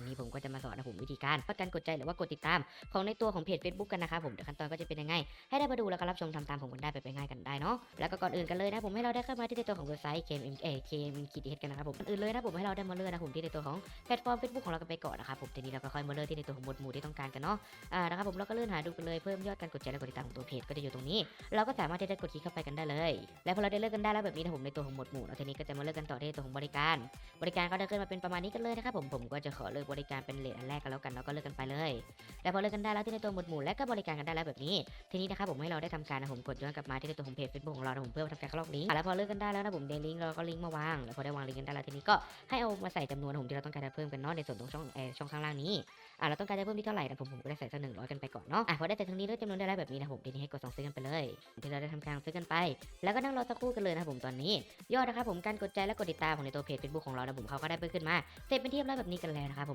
วันนี้ผมก็จะมาสอนนะผมวิธีการประกันกดใจหรือว่ากดติดตามของในตัวของเพจ Facebook กันนะครับผมเดี๋ยวขั้นตอนก็จะเป็นยังไง ให้ได้มาดู รับชมทำตามผมกันได้ไปเป็นง่ายกันได้เนาะแล้วก็ก่อนอื่นกันเลยนะผมให้เราได้เข้ามาที่ในตัวของเว็บไซต์ KM เอ KM คิดเฮดกันนะครับผมก่อนอื่นเลยนะผมให้เราได้มาเลือกนะผมที่ในตัวของแพลตฟอร์ม Facebook ของเรากันไปก่อนนะครับผมทีนี้เราก็ค่อยมาเลือกที่ในตัวของหมวดหมู่ที่ต้องการกันเนาะอ่านะครับผมเราก็เลื่อนหาดูกันเลยเพิ่มยอดการกดใจและกดติดตามของตัวเพจก็จะอยู่ตรงนี้ เราก็สามารถที่จะกดคลิกเข้าไปกันได้เลย และพอเราได้เลือกกันได้แล้วแบบนี้นะผมในตัวของหมวดหมู่เนาทีนี้ก็จะมาเลือกกันต่อที่ตัวของบริการ บริการก็ได้ขึ้นมาเป็นประมาณนี้กันเลยนะครับผมผมก็จะขอเลือกบริการเป็นเลทอันแรกกันแล้วกันแล้วก็เลือกกันไปเลย และพอเลือกกันได้แล้วที่ในตัวหมวดหมู่และก็บริการกันได้แล้วแบบนี้ ทีนี้นะครับผมให้เราได้ทำการนะผมกดย้อนกลับมาที่ในตัวของเพจ Facebook ของเรานะผมเพื่อทำการเข้าลอกลิงก์แล้วพอเลือกกันได้แล้วนะผมเดลิงก์เราก็ลิงก์มาวางแล้วพอได้วางลิงก์กันได้แล้วทีนี้ก็ให้เอามาใส่จำนวนผมที่เราต้องการจะเพิ่มกันเนาะในส่วนตรงช่องเออช่องข้างล่างนี้อะเราต้องการจะเพิ่มที่เท่าไหร่นะผมผมก็ได้ใส่สักหนึ่งร้อยกันไปก่อนเนาะอะพอได้แต่ตรงนี้เลือกจำนวนได้แล้วแบบนี้นะผมทีนี้ให้กดสั่งซื้อกันไปเลยที่เราได้ทำการซื้อกันไป แล้วก็นั่งรอสักครู่กันเลยนะผมตอนนี้ ยอดนะครับผมการกดใจและกดติดตามของในตัวเพจ Facebook ของเรานะผมเขาก็ได้เพิ่มขึ้นมาเสร็จเป็นที่เรียบร้อยแบบนี้กันแล้วนะครับผม